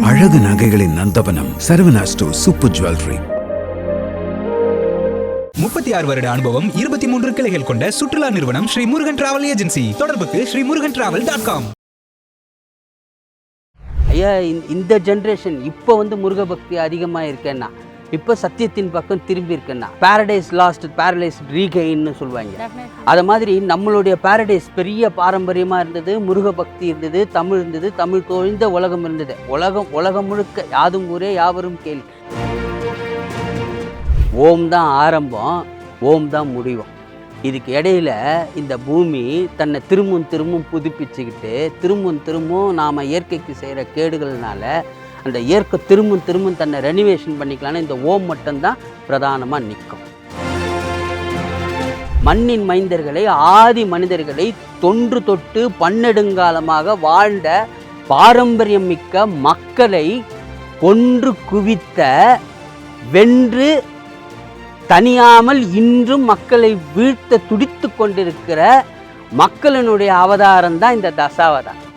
அழகு நகைகளின் நந்தவனம் Saravana store super jewellery. முப்பத்தி ஆறு வருட அனுபவம் இருபத்தி மூன்று கிளைகள் கொண்ட சுற்றுலா நிறுவனம் ஸ்ரீ முருகன் டிராவல் ஏஜென்சி. தொடர்புக்கு Sri Murugan travel dot com. ஐயா இந்த- இந்த ஜென்ரேஷன் இப்போ வந்து முருக பக்தி அதிகமாக இருக்கேன்னா இப்போ சத்தியத்தின் பக்கம் திரும்பி இருக்கேன்னா பாரடைஸ் லாஸ்ட் பாரடைஸ் ரீகெயின்னு சொல்லுவாங்க. அது மாதிரி நம்மளுடைய பாரடைஸ் பெரிய பாரம்பரியமாக இருந்தது முருக பக்தி இருந்தது தமிழ் இருந்தது தமிழ் தோய்ந்த உலகம் இருந்தது. உலகம் உலகம் முழுக்க யாதும் ஊரே யாவரும் கேள்வி. ஓம் தான் ஆரம்பம் ஓம் தான் முடிவும் இதுக்கு இடையில இந்த பூமி தன்னை திரும்பவும் திரும்பவும் புதுப்பிச்சுக்கிட்டு திரும்பவும் திரும்பவும் நாம் இயற்கைக்கு செய்கிற கேடுகள்னால அந்த இயற்கை திரும்ப திரும்ப தன்னை ரெனிவேஷன் பண்ணிக்கலாம்னு இந்த ஓம் மட்டும்தான் பிரதானமாக நிற்கும். மண்ணின் மைந்தர்களை ஆதி மனிதர்களை தொன்று தொட்டு பன்னெடுங்காலமாக வாழ்ந்த பாரம்பரியம் மிக்க மக்களை கொன்று குவித்த வென்று தனியாமல் இன்றும் மக்களை வீழ்த்த துடித்து கொண்டிருக்கிற மக்களினுடைய அவதாரம் தான் இந்த தசாவதாரம்.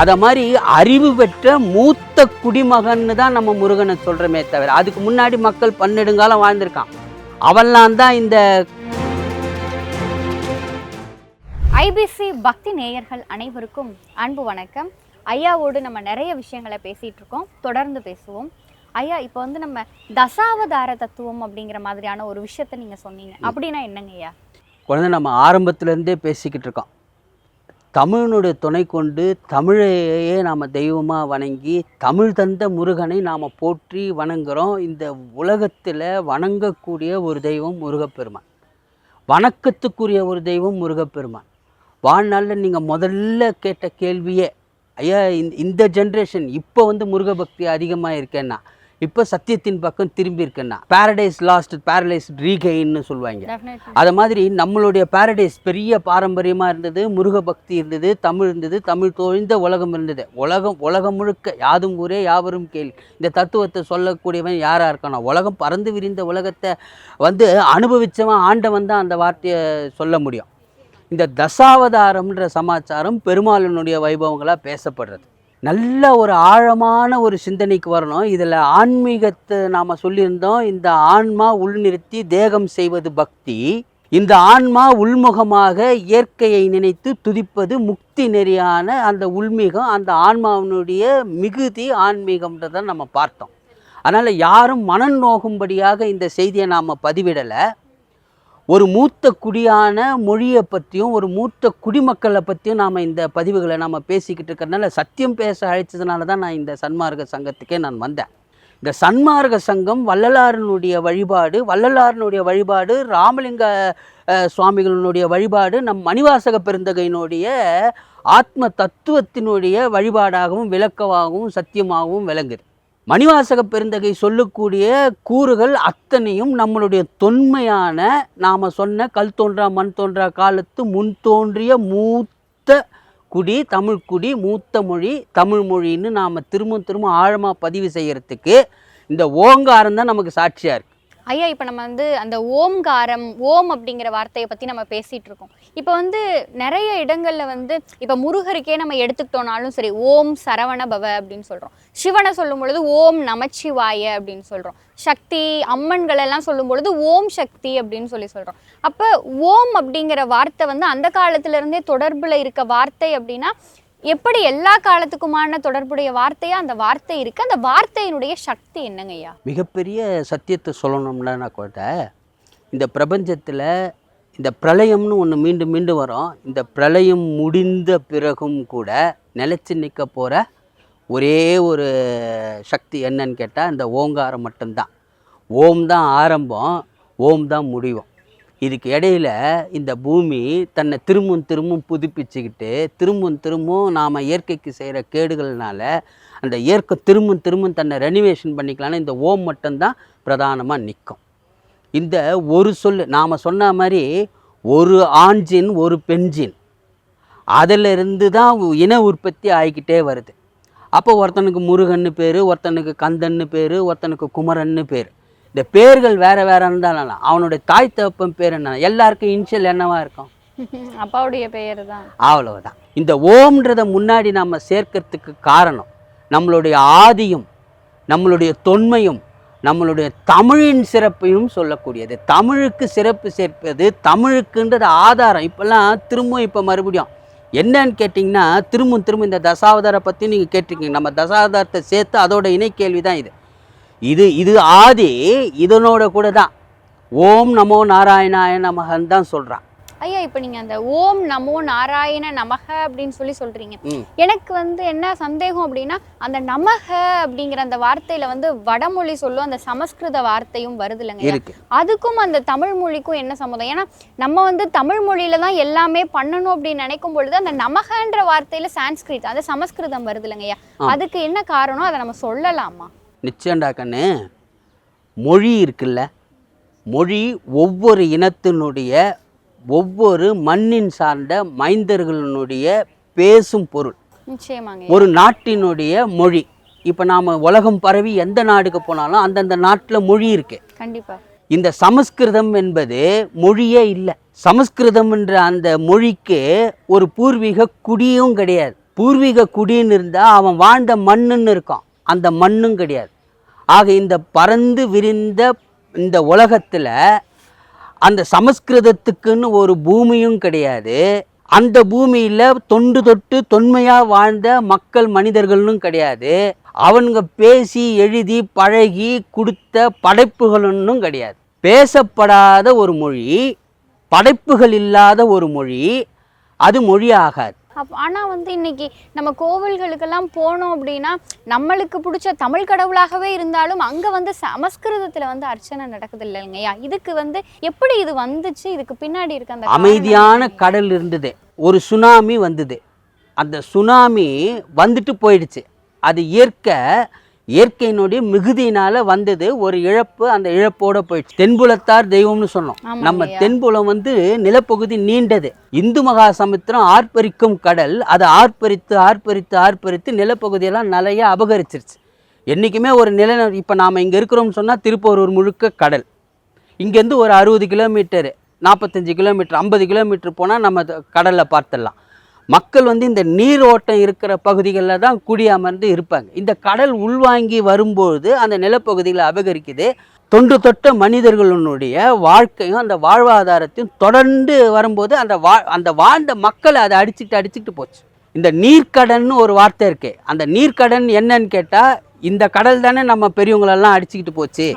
அதை மாதிரி அறிவு பெற்ற மூத்த குடிமகன்னு தான் நம்ம முருகனை சொல்கிறோமே தவிர அதுக்கு முன்னாடி மக்கள் பன்னெடுங்காலம் வாழ்ந்திருக்கான். அவன்லாம் தான் இந்த ஐபிசி பக்தி நேயர்கள் அனைவருக்கும் அன்பு வணக்கம். ஐயாவோடு நம்ம நிறைய விஷயங்களை பேசிட்டு இருக்கோம். தொடர்ந்து பேசுவோம். ஐயா இப்போ வந்து நம்ம தசாவதார தத்துவம் அப்படிங்கிற மாதிரியான ஒரு விஷயத்த நீங்க சொன்னீங்க. அப்படின்னா என்னங்க ஐயா? குழந்தை நம்ம ஆரம்பத்துலேருந்தே பேசிக்கிட்டு இருக்கோம். தமிழனுடைய துணை கொண்டு தமிழையே நாம் தெய்வமாக வணங்கி தமிழ் தந்த முருகனை நாம் போற்றி வணங்குகிறோம் இந்த உலகத்தில் வணங்கக்கூடிய ஒரு தெய்வம் முருகப்பெருமான். வணக்கத்துக்குரிய ஒரு தெய்வம் முருகப்பெருமான். வாழ்நாளில் நீங்கள் முதல்ல கேட்ட கேள்வியே ஐயா இந்த இந்த ஜென்ரேஷன் இப்போ வந்து முருக பக்தி அதிகமாக இருக்கேன்னா இப்போ சத்தியத்தின் பக்கம் திரும்பி இருக்கேன்னா பாரடைஸ் லாஸ்ட் பாரடைஸ் ரீகெயின்னு சொல்லுவாங்க. அது மாதிரி நம்மளுடைய பாரடைஸ் பெரிய பாரம்பரியமாக இருந்தது முருக பக்தி இருந்தது தமிழ் இருந்தது தமிழ் தோய்ந்த உலகம் இருந்தது. உலகம் உலகம் முழுக்க யாதும் ஊரே யாவரும் கேள்வி இந்த தத்துவத்தை சொல்லக்கூடியவன் யாராக இருக்கானோ உலகம் பறந்து விரிந்த உலகத்தை வந்து அனுபவிச்சவன் ஆண்டவன் தான் அந்த வார்த்தையை சொல்ல முடியும். இந்த தசாவதாரம்ன்ற சமாச்சாரம் பெருமாளினுடைய வைபவங்களாக பேசப்படுறது. நல்ல ஒரு ஆழமான ஒரு சிந்தனைக்கு வரணும். இதில் ஆன்மீகத்தை நாம் சொல்லியிருந்தோம். இந்த ஆன்மா உள்நிறுத்தி தேகம் செய்வது பக்தி. இந்த ஆன்மா உள்முகமாக இயற்கையை நினைத்து துதிப்பது முக்தி நெறியான அந்த உள்மீகம் அந்த ஆன்மாவினுடைய மிகுதி ஆன்மீகம்ன்றதை நம்ம பார்த்தோம். அதனால் யாரும் மனம் நோகும்படியாக இந்த செய்தியை நாம் பதிவிடலை. ஒரு மூத்த குடியான மொழியை பற்றியும் ஒரு மூத்த குடிமக்களை பற்றியும் நாம் இந்த பதிவுகளை நாம் பேசிக்கிட்டு இருக்கிறதுனால சத்தியம் பேச அழைச்சதுனால தான் நான் இந்த சன்மார்க்க சங்கத்துக்கே நான் வந்தேன். இந்த சன்மார்க்க சங்கம் வள்ளலாரினுடைய வழிபாடு வள்ளலாரினுடைய வழிபாடு ராமலிங்க சுவாமிகளினுடைய வழிபாடு நம் மணிவாசக பெருந்தகையினுடைய ஆத்ம தத்துவத்தினுடைய வழிபாடாகவும் விளக்கமாகவும் சத்தியமாகவும் விளங்குது. மணிவாசக பெருந்தகை சொல்லக்கூடிய கூறுகள் அத்தனையும் நம்மளுடைய தொன்மையான நாம் சொன்ன கல் தோன்றா மண் தோன்றா காலத்து முன் தோன்றிய மூத்த குடி தமிழ்குடி மூத்த மொழி தமிழ் மொழின்னு நாம் திரும்ப திரும்ப ஆழமாக பதிவு செய்கிறதுக்கு இந்த ஓங்காரம் தான் நமக்கு சாட்சியாக இருக்குது ஐயா இப்போ நம்ம வந்து அந்த ஓம்காரம் ஓம் அப்படிங்கிற வார்த்தையை பற்றி நம்ம பேசிகிட்டு இருக்கோம். இப்போ வந்து நிறைய இடங்களில் வந்து இப்போ முருகருக்கே நம்ம எடுத்துக்கிட்டோனாலும் சரி ஓம் சரவண பவ அப்படின்னு சொல்கிறோம் சிவனை சொல்லும் பொழுது ஓம் நமச்சிவாய அப்படின்னு சொல்கிறோம் சக்தி அம்மன்களெல்லாம் சொல்லும் பொழுது ஓம் சக்தி அப்படின்னு சொல்லி சொல்கிறோம் அப்போ ஓம் அப்படிங்கிற வார்த்தை வந்து அந்த காலத்துலேருந்தே தொடர்பில் இருக்க வார்த்தை அப்படின்னா எப்படி எல்லா காலத்துக்குமான தொடர்புடைய வார்த்தையா அந்த வார்த்தை இருக்கு? அந்த வார்த்தையினுடைய சக்தி என்னங்க ஐயா? மிகப்பெரிய சத்தியத்தை சொல்லணும்னா கூட இந்த பிரபஞ்சத்தில் இந்த பிரளயம்னு ஒன்று மீண்டும் மீண்டும் வரும். இந்த பிரளயம் முடிந்த பிறகும் கூட நிலச்சி நிற்க போகிற ஒரே ஒரு சக்தி என்னன்னு கேட்டால் இந்த ஓங்காரம் மட்டும்தான். ஓம் தான் ஆரம்பம் ஓம் தான் முடிவும். இதுக்கு இடையில இந்த பூமி தன்னை திரும்பவும் திரும்பவும் புதுப்பிச்சுக்கிட்டு திரும்பவும் திரும்பவும் நாம் இயற்கைக்கு செய்கிற கேடுகள்னால அந்த இயற்கை திரும்பவும் திரும்பவும் தன்னை ரெனிவேஷன் பண்ணிக்கலாம்னு இந்த ஓம் மட்டும்தான் பிரதானமாக நிற்கும் இந்த ஒரு சொல் நாம் சொன்ன மாதிரி ஒரு ஆண்ஜின் ஒரு பெண்ஜின் அதிலிருந்து தான் இன உற்பத்தி ஆகிக்கிட்டே வருது. அப்போ ஒருத்தனுக்கு முருகன்னு பேர் ஒருத்தனுக்கு கந்தன்னு பேர் ஒருத்தனுக்கு குமரன்னு பேர். இந்த பேர்கள் வேற வேற இருந்தாலும் அவனுடைய தாய் தகப்பன் பேர் என்ன எல்லாருக்கும் இனிஷியல் என்னவா இருக்கும்? அப்பாவுடைய பெயர் தான் அவ்வளவுதான். இந்த ஓம்ன்றத முன்னாடி நம்ம சேர்க்கறதுக்கு காரணம் நம்மளுடைய ஆதியும் நம்மளுடைய தொன்மையும் நம்மளுடைய தமிழின் சிறப்பையும் சொல்லக்கூடியது. தமிழுக்கு சிறப்பு சேர்ப்பது தமிழுக்குன்றது ஆதாரம். இப்போல்லாம் திரும்பவும் இப்போ மறுபடியும் என்னன்னு கேட்டிங்கன்னா திரும்பவும் திரும்ப இந்த தசாவதார பற்றி நீங்கள் கேட்டிருக்கீங்க. நம்ம தசாவதாரத்தை சேர்த்து அதோட இணை கேள்வி தான் இது. இது இது ஆதி இதனோட கூட தான். ஓம் நமோ நாராயணாய நமகன்னு தான் சொல்கிறான் ஐயா இப்போ நீங்க அந்த ஓம் நமோ நாராயண நமக அப்படின்னு சொல்லி சொல்றீங்க. எனக்கு வந்து என்ன சந்தேகம் அப்படின்னா அந்த நமக அப்படிங்கிற அந்த வார்த்தையில வந்து வடமொழி சொல்லும் அந்த சமஸ்கிருத வார்த்தையும் வருது இல்லைங்க அதுக்கும் அந்த தமிழ் மொழிக்கும் என்ன சம்மதம் ஏன்னா நம்ம வந்து தமிழ் மொழியில தான் எல்லாமே பண்ணணும் அப்படின்னு நினைக்கும் பொழுது அந்த நமகன்ற வார்த்தையில சான்ஸ்கிரிட் அந்த சமஸ்கிருதம் வருது இல்லைங்கய்யா. அதுக்கு என்ன காரணம்? அதை நம்ம சொல்லலாமா? நிச்சயம்டா கண்ணு மொழி இருக்குல்ல. மொழி ஒவ்வொரு இனத்தினுடைய ஒவ்வொரு மண்ணின் சார்ந்த மைந்தர்களினுடைய பேசும் பொருள். ஒரு நாட்டினுடைய மொழி. இப்போ நாம் உலகம் பரவி எந்த நாடுக்கு போனாலும் அந்தந்த நாட்டில் மொழி இருக்கு. கண்டிப்பா. இந்த சமஸ்கிருதம் என்பது மொழியே இல்லை. சமஸ்கிருதம் என்ற அந்த மொழிக்கு ஒரு பூர்வீக குடியும் கிடையாது. பூர்வீக குடின்னு இருந்தால் அவன் வாழ்ந்த மண்ணுன்னு இருக்கும் அந்த மண்ணும் கிடையாது. ஆக இந்த பறந்து விரிந்த இந்த உலகத்தில் அந்த சமஸ்கிருதத்துக்குன்னு ஒரு பூமியும் கிடையாது. அந்த பூமியில் தொண்டு தொட்டு தொன்மையாக வாழ்ந்த மக்கள் மனிதர்களும் கிடையாது. அவனுங்க பேசி எழுதி பழகி கொடுத்த படைப்புகளும் கிடையாது. பேசப்படாத ஒரு மொழி படைப்புகள் இல்லாத ஒரு மொழி அது மொழி ஆகாது அப் ஆனா வந்து இன்னைக்கு நம்ம கோவில்களுக்கெல்லாம் போனோம் அப்படின்னா நம்மளுக்கு பிடிச்ச தமிழ் கடவுளாகவே இருந்தாலும் அங்க வந்து சமஸ்கிருதத்துல வந்து அர்ச்சனை நடக்குது இல்லைங்கய்யா? இதுக்கு வந்து எப்படி இது வந்துச்சு? இதுக்கு பின்னாடி இருக்க அந்த அமைதியான? கடல் இருந்தது. ஒரு சுனாமி வந்தது. அந்த சுனாமி வந்துட்டு போயிடுச்சு. அது இயற்கை இயற்கையினுடைய மிகுதியினால வந்தது ஒரு இழப்பு அந்த இழப்போட போயிடுச்சு. தென்புலத்தார் தெய்வம்னு சொன்னோம். நம்ம. தென்புலம் வந்து நிலப்பகுதி நீண்டது. இந்து மகா சமுத்திரம் ஆர்ப்பரிக்கும் கடல் அதை ஆர்ப்பரித்து ஆர்ப்பரித்து ஆர்ப்பரித்து நிலப்பகுதியெல்லாம் நிறைய அபகரிச்சிருச்சு. என்றைக்குமே ஒரு நில இப்போ நாம் இங்கே இருக்கிறோம்னு சொன்னால் திருப்பூரூர் முழுக்க கடல். இங்கேருந்து ஒரு அறுபது கிலோமீட்டர் நாற்பத்தஞ்சு கிலோமீட்டர் ஐம்பது கிலோமீட்டர் போனால் நம்ம கடலில் பார்த்துடலாம். மக்கள் வந்து இந்த நீர் ஓட்டம் இருக்கிற பகுதிகளில் தான் குடியமர்ந்து இருப்பாங்க. இந்த கடல் உள்வாங்கி வரும்போது அந்த நிலப்பகுதிகளை அபகரிக்குது. தொன்று தொட்ட மனிதர்களுடைய வாழ்க்கையும் அந்த வாழ்வாதாரத்தையும் தொடர்ந்து வரும்போது அந்த வா அந்த வாழ்ந்த மக்களை அதை அடிச்சுக்கிட்டு அடிச்சுக்கிட்டு போச்சு. இந்த நீர்க்கடன்னு ஒரு வார்த்தை இருக்கு. அந்த நீர்க்கடன் என்னன்னு கேட்டால் இந்த கடல் தானே நம்ம பெரியவங்களெல்லாம் அடிச்சுக்கிட்டு போச்சு.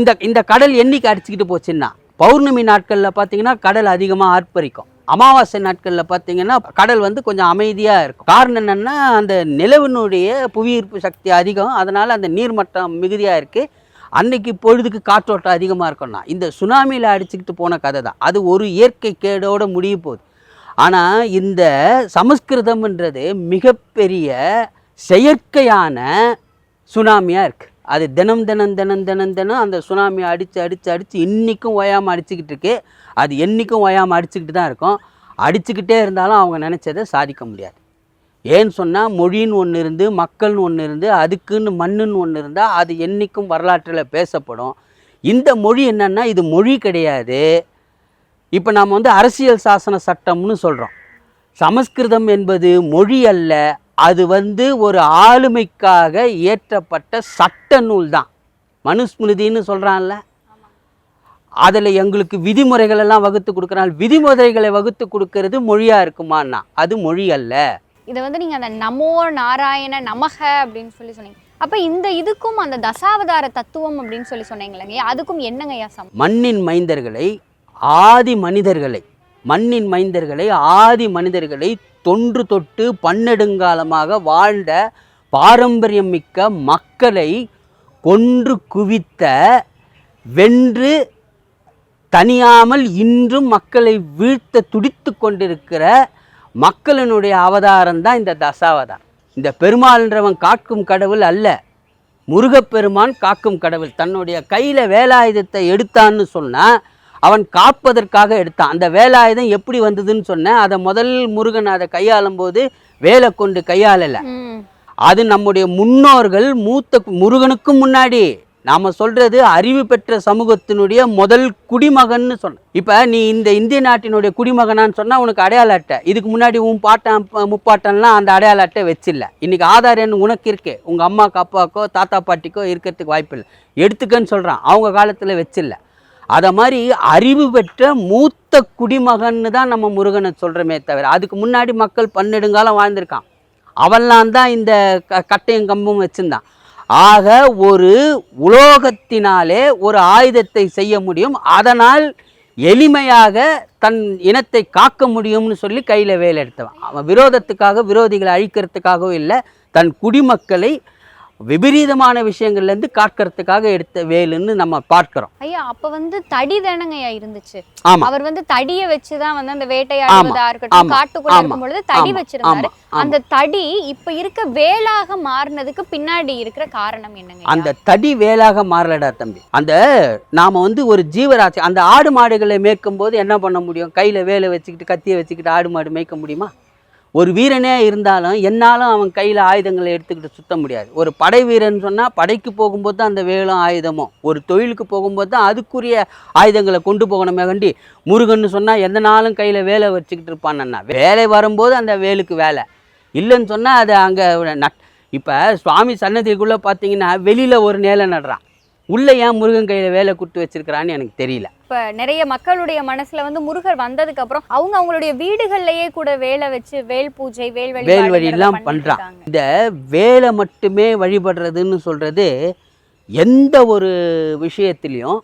இந்த இந்த கடல் என்னைக்கு அடிச்சுக்கிட்டு போச்சுன்னா பௌர்ணமி நாட்களில் பார்த்தீங்கன்னா கடல் அதிகமாக ஆர்ப்பரிக்கும். அமாவாசை நாட்களில் பார்த்தீங்கன்னா கடல் வந்து கொஞ்சம் அமைதியாக இருக்கும். காரணம் என்னென்னா அந்த நிலவினுடைய புவியீர்ப்பு சக்தி அதிகம். அதனால் அந்த நீர்மட்டம் மிகுதியாக இருக்குது அன்னைக்கு பொழுதுக்கு காற்றோட்டம் அதிகமாக இருக்கும்னா இந்த சுனாமியில் அடிச்சுக்கிட்டு போன கதை தான். அது ஒரு இயற்கை கேடோடு முடிய போகுது. ஆனால் இந்த சமஸ்கிருதம்ன்றது மிகப்பெரிய செயற்கையான சுனாமியாக இருக்குது அது தினம் தினம் தினம் தினம் தினம் அந்த சுனாமி அடித்து அடித்து அடித்து இன்றைக்கும் ஓயாமல் அடிச்சுக்கிட்டு இருக்கு. அது என்றைக்கும் ஓயாமல் அடிச்சுக்கிட்டு தான் இருக்கும். அடிச்சுக்கிட்டே இருந்தாலும் அவங்க நினச்சதை சாதிக்க முடியாது. ஏன்னு சொன்னால் மொழின்னு ஒன்று இருந்து மக்கள்னு ஒன்று இருந்து அதுக்குன்னு மண்ணுன்னு ஒன்று இருந்தால் அது என்றைக்கும் வரலாற்றில் பேசப்படும். இந்த மொழி என்னென்னா இது மொழி கிடையாது. இப்போ நாம் வந்து அரசியல் சாசன சட்டம்னு சொல்கிறோம் சமஸ்கிருதம் என்பது மொழி அல்ல. அது வந்து ஒரு ஆளுமைக்காக இயற்றப்பட்ட சட்ட நூல் தான் மனுஸ்மிருதின்னு சொல்கிறான்ல அதில் எங்களுக்கு விதிமுறைகள் எல்லாம் வகுத்து கொடுக்குறான் விதிமுறைகளை வகுத்து கொடுக்கறது மொழியாக இருக்குமான்னா அது மொழி அல்ல. இதை வந்து நீங்க அந்த நமோ நாராயண நமக அப்படின்னு சொல்லி சொன்னீங்க. அப்ப இந்த இதுக்கும் அந்த தசாவதார தத்துவம் அப்படின்னு சொல்லி சொன்னீங்களேங்க அதுக்கும் என்னங்க ஐயா சம் மண்ணின் மைந்தர்களை ஆதி மனிதர்களை மண்ணின் மைந்தர்களை ஆதி மனிதர்களை தொன்று தொட்டு பன்னெடுங்காலமாக வாழ்ந்த பாரம்பரியம் மிக்க மக்களை கொன்று குவித்த வென்று தனியாமல் இன்றும் மக்களை வீழ்த்த துடித்து கொண்டிருக்கிற மக்களினுடைய அவதாரம் தான் இந்த தசாவதாரம். இந்த பெருமாள்ன்றவன் காக்கும் கடவுள் அல்ல. முருகப்பெருமான் காக்கும் கடவுள். தன்னுடைய கையில் வேலாயுதத்தை எடுத்தான்னு சொன்னால் அவன் காப்பதற்காக எடுத்தான். அந்த வேலாயுதம் எப்படி வந்ததுன்னு சொன்னேன். அதை முதல் முருகன் அதை கையாளும் போது வேலை கொண்டு கையாளலை. அது நம்முடைய முன்னோர்கள் மூத்த முருகனுக்கும் முன்னாடி. நாம சொல்றது அறிவு பெற்ற சமூகத்தினுடைய முதல் குடிமகன்னு சொன்ன. இப்போ நீ இந்த இந்திய நாட்டினுடைய குடிமகனான்னு சொன்னா உனக்கு அடையாள அட்டை. இதுக்கு முன்னாடி உன் பாட்டன் முப்பாட்டன்லாம் அந்த அடையாள அட்டை வச்சில்ல. இன்னைக்கு ஆதார் எண் உனக்கு இருக்கு. உங்க அம்மாக்கு அப்பாக்கோ தாத்தா பாட்டிக்கோ இருக்கிறதுக்கு வாய்ப்பு இல்லை எடுத்துக்கன்னு சொல்றான். அவங்க காலத்துல வச்சில்ல. அதை மாதிரி அறிவு பெற்ற மூத்த குடிமகன்னு தான் நம்ம முருகனை சொல்கிறோமே தவிர அதுக்கு முன்னாடி மக்கள் பன்னெடுங்காலம் வாழ்ந்திருக்கான். அவன்லாம் தான் இந்த க கட்டையும் கம்பும் வச்சுருந்தான். ஆக ஒரு உலோகத்தினாலே ஒரு ஆயுதத்தை செய்ய முடியும். அதனால் எளிமையாக தன் இனத்தை காக்க முடியும்னு சொல்லி கையில் வேலை எடுத்தவன். அவன் விரோதத்துக்காக விரோதிகளை அழிக்கிறதுக்காகவும் இல்லை தன் குடிமக்களை விபரீதமான விஷயங்கள்லேருந்து காக்கிறதுக்காக எடுத்த வேலுன்னு நம்ம பார்க்கிறோம். ஐயா அப்ப வந்து தடி தானங்க ஐயா இருந்துச்சு அவர் வந்து தடிய வச்சுதான் வந்து அந்த வேட்டையாடுவதா இருக்கட்டும் காட்டுக்குள்ள இருக்கும் பொழுது தடி வச்சிருந்தாரு. அந்த தடி இப்ப இருக்க வேலாக மாறினதுக்கு பின்னாடி இருக்கிற காரணம் என்னங்க? அந்த தடி வேலாக மாறலடா தம்பி. அந்த நாம வந்து ஒரு ஜீவராசி அந்த ஆடு மாடுகளை மேய்க்கும் போது என்ன பண்ண முடியும்? கையில வேலை வச்சுக்கிட்டு கத்தியை வச்சுக்கிட்டு ஆடு மாடு மேய்க்க முடியுமா? ஒரு வீரனே இருந்தாலும் என்னாலும் அவன் கையில் ஆயுதங்களை எடுத்துக்கிட்டு சுத்த முடியாது. ஒரு படை வீரன் சொன்னால் படைக்கு போகும்போது தான் அந்த வேலும் ஆயுதமும். ஒரு தொழிலுக்கு போகும்போது தான் அதுக்குரிய ஆயுதங்களை கொண்டு போகணுமே கண்டி முருகன்னு சொன்னால் எந்த நாளும் கையில் வேலை வச்சுக்கிட்டு இருப்பான்னா வேலை வரும்போது அந்த வேலுக்கு வேலை. இல்லைன்னு சொன்னால் அது அங்கே நட் இப்போ சுவாமி சன்னதிக்குள்ளே பார்த்தீங்கன்னா வெளியில் ஒரு நேலை நடுறான். உள்ளே ஏன் முருகன் கையில் வேலை கொடுத்து வச்சிருக்கிறான்னு எனக்கு தெரியல. இப்ப நிறைய மக்களுடைய மனசுல வந்து முருகர் வந்ததுக்கு அப்புறம் அவங்க அவங்களுடைய வீடுகள்லயே கூட வேலை வச்சு வேல் பூஜை வேல் வேல் வழியெல்லாம் பண்ணுறான். இந்த வேலை மட்டுமே வழிபடுறதுன்னு சொல்கிறது எந்த ஒரு விஷயத்துலேயும்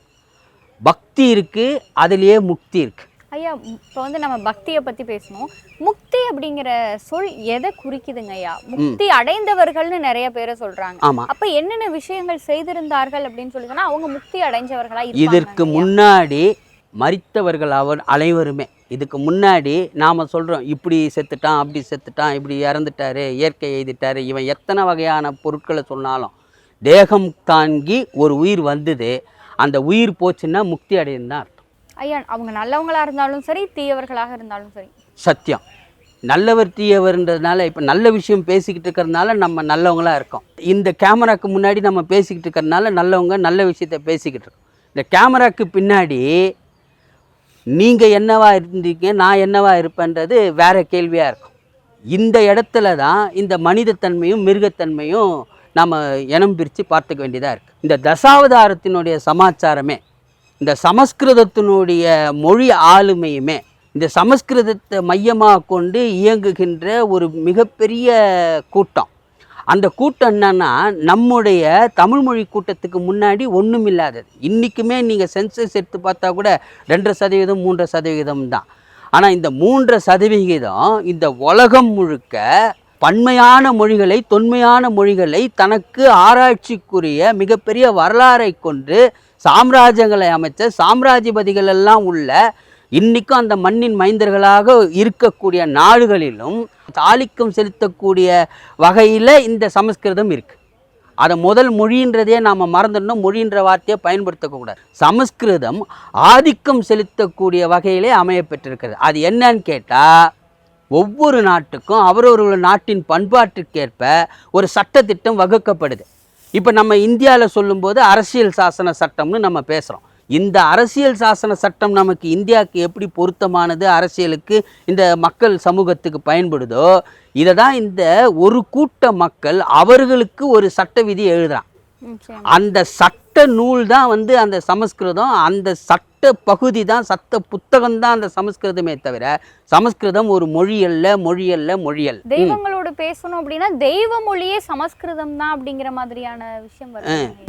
பக்தி இருக்குது அதுலேயே முக்தி இருக்குது ஐயா இப்ப வந்து நம்ம பக்திய பத்தி பேசணும். முக்தி அப்படிங்கிற சொல் எதை குறிக்குதுங்க ஐயா? முக்தி அடைந்தவர்கள்னு நிறைய பேரை சொல்றாங்க. அப்ப என்னென்ன விஷயங்கள் செய்திருந்தார்கள் அப்படின்னு சொல்லி சொன்னா அவங்க முக்தி அடைஞ்சவர்களா இதற்கு முன்னாடி மறித்தவர்கள் அவர் அனைவருமே. இதுக்கு முன்னாடி நாம் சொல்கிறோம் இப்படி செத்துட்டான் அப்படி செத்துட்டான் இப்படி இறந்துட்டாரு இயற்கை எழுதிட்டாரு இவன் எத்தனை வகையான பொருட்களை சொன்னாலும் தேகம் தாங்கி ஒரு உயிர் வந்தது. அந்த உயிர் போச்சுன்னா முக்தி அர்த்தம். ஐயா அவங்க நல்லவங்களாக இருந்தாலும் சரி தீயவர்களாக இருந்தாலும் சரி. சத்தியம். நல்லவர் தீயவர்ன்றதுனால இப்போ நல்ல விஷயம் பேசிக்கிட்டு இருக்கிறதுனால நம்ம நல்லவங்களாக இருக்கோம். இந்த கேமராக்கு முன்னாடி நம்ம பேசிக்கிட்டு இருக்கிறதுனால நல்லவங்க நல்ல விஷயத்த பேசிக்கிட்டு இருக்கோம். இந்த கேமராக்கு பின்னாடி நீங்கள் என்னவா இருந்தீங்க நான் என்னவா இருப்பேன்றது வேற கேள்வியாக இருக்கும். இந்த இடத்துல தான் இந்த மனிதத்தன்மையும் மிருகத்தன்மையும் நம்ம இனம் பிரித்து பார்த்துக்க வேண்டியதாக இருக்குது இந்த தசாவதாரத்தினுடைய சமாச்சாரமே இந்த சமஸ்கிருதத்தினுடைய மொழி ஆளுமையுமே இந்த சமஸ்கிருதத்தை மையமாக கொண்டு இயங்குகின்ற ஒரு மிகப்பெரிய கூட்டம். அந்த கூட்டம் என்னன்னா நம்முடைய தமிழ்மொழி கூட்டத்துக்கு முன்னாடி ஒன்றும் இல்லாதது. இன்றைக்குமே நீங்கள் சென்சஸ் எடுத்து பார்த்தா கூட ரெண்டரை சதவீதம் மூன்றரை சதவீதம் தான். ஆனால் இந்த மூன்றரை சதவிகிதம் இந்த உலகம் முழுக்க பன்மையான மொழிகளை தொன்மையான மொழிகளை தனக்கு ஆராய்ச்சிக்குரிய மிகப்பெரிய வரலாறை கொண்டு சாம்ராஜ்யங்களை அமைச்ச சாம்ராஜ்யபதிகள் எல்லாம் உள்ள இன்றைக்கும் அந்த மண்ணின் மைந்தர்களாக இருக்கக்கூடிய நாடுகளிலும் தாலிக்கம் செலுத்தக்கூடிய வகையில் இந்த சமஸ்கிருதம் இருக்குது அதை முதல் மொழின்றதே நாம் மறந்துடணும் மொழின்ற வார்த்தையை பயன்படுத்தக்கூடாது சமஸ்கிருதம் ஆதிக்கம் செலுத்தக்கூடிய வகையிலே அமைய பெற்றிருக்கிறது. அது என்னன்னு கேட்டால் ஒவ்வொரு நாட்டுக்கும் அவரவர்கள் நாட்டின் பண்பாட்டிற்கேற்ப ஒரு சட்டத்திட்டம் வகுக்கப்படுது. இப்போ நம்ம இந்தியாவில் சொல்லும்போது அரசியல் சாசன சட்டம்னு நம்ம பேசுகிறோம் இந்த அரசியல் சாசன சட்டம் நமக்கு இந்தியாவுக்கு எப்படி பொருத்தமானது அரசியலுக்கு இந்த மக்கள் சமூகத்துக்கு பயன்படுதோ இதை தான் இந்த ஒரு கூட்ட மக்கள் அவர்களுக்கு ஒரு சட்ட விதி எழுதுறான். அந்த சட்ட நூல் தான் வந்து அந்த சமஸ்கிருதம் அந்த சட்ட பகுதி தான் சட்ட புத்தகம் தான் அந்த சமஸ்கிருதமே தவிர சமஸ்கிருதம் ஒரு மொழி அல்ல மொழி அல்ல மொழி அல்ல. தெய்வங்களோடு பேசணும் அப்படின்னா தெய்வ மொழியே சமஸ்கிருதம் தான் அப்படிங்கிற மாதிரியான விஷயம்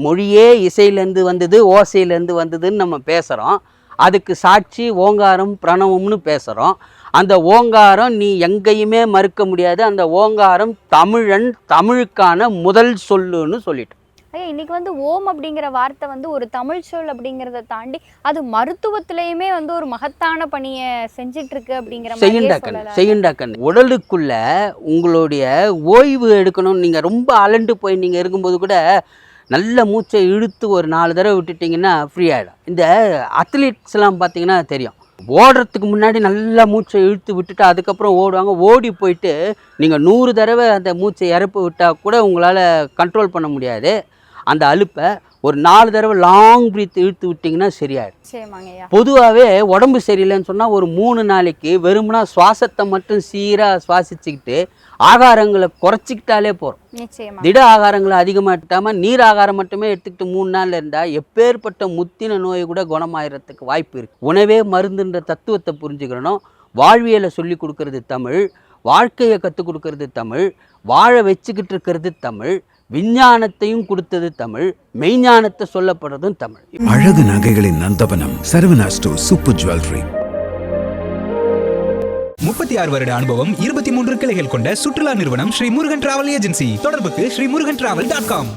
மொழியே இசையிலேருந்து வந்தது ஓசையிலேருந்து வந்ததுன்னு நம்ம பேசுகிறோம் அதுக்கு சாட்சி ஓங்காரம் பிரணவம்னு பேசுகிறோம் அந்த ஓங்காரம் நீ எங்கேயுமே மறுக்க முடியாது. அந்த ஓங்காரம் தமிழன் தமிழுக்கான முதல் சொல்லுன்னு சொல்லிட்டு. ஐயா இன்னைக்கு வந்து ஓம் அப்படிங்கிற வார்த்தை வந்து ஒரு தமிழ் சொல் அப்படிங்கிறத தாண்டி அது மருத்துவத்திலயுமே வந்து ஒரு மகத்தான பணியை செஞ்சிட்டு இருக்கு அப்படிங்கிற சொல்லலாம் செய்யுண்டாக்கன் உடலுக்குள்ள உங்களுடைய ஓய்வு எடுக்கணும் நீங்கள் ரொம்ப அலண்டு போய் நீங்கள் இருக்கும்போது கூட நல்ல மூச்சை இழுத்து ஒரு நாலு தடவை விட்டுட்டிங்கன்னா ஃப்ரீ ஆகிடும் இந்த அத்லீட்ஸ்லாம் பார்த்தீங்கன்னா தெரியும். ஓடுறதுக்கு முன்னாடி நல்லா மூச்சை இழுத்து விட்டுட்டு அதுக்கப்புறம் ஓடுவாங்க. ஓடி போயிட்டு நீங்கள் நூறு தடவை அந்த மூச்சை இறப்பு விட்டால் கூட உங்களால் கண்ட்ரோல் பண்ண முடியாது. அந்த அலுப்பை ஒரு நாலு தடவை லாங் பிரீத் இழுத்து விட்டிங்கன்னா சரியாயிடும். பொதுவாகவே உடம்பு சரியில்லைன்னு சொன்னால் ஒரு மூணு நாளைக்கு வெறுமனா சுவாசத்தை மட்டும் சீராக சுவாசிச்சுக்கிட்டு ஆகாரங்களை குறைச்சிக்கிட்டாலே போகிறோம் திட ஆகாரங்களை அதிகமாக எடுத்தாமல் நீர் ஆகாரம் மட்டுமே எடுத்துக்கிட்டு மூணு நாள் இருந்தால் எப்பேற்பட்ட முத்தின நோயை கூட குணமாயிரத்துக்கு வாய்ப்பு இருக்குது உணவே மருந்துன்ற தத்துவத்தை புரிஞ்சுக்கிறணும் வாழ்வியலை சொல்லி கொடுக்கறது தமிழ் வாழ்க்கையை கற்றுக் கொடுக்கறது தமிழ் வாழ வச்சுக்கிட்டு இருக்கிறது தமிழ் விஞ்ஞானத்தையும் கொடுத்தது தமிழ் மெய்ஞானத்தை சொல்லப்படுறதும் தமிழ். அழகு நகைகளின் நந்தவனம் சரவணா ஸ்டோர் சூப்பர் ஜுவல்லரி. முப்பத்தி ஆறு வருட அனுபவம் இருபத்தி மூன்று கிளைகள் கொண்ட சுற்றுலா நிறுவனம் ஸ்ரீ முருகன் டிராவல் ஏஜென்சி. தொடர்புக்கு Sri Murugan travel dot com.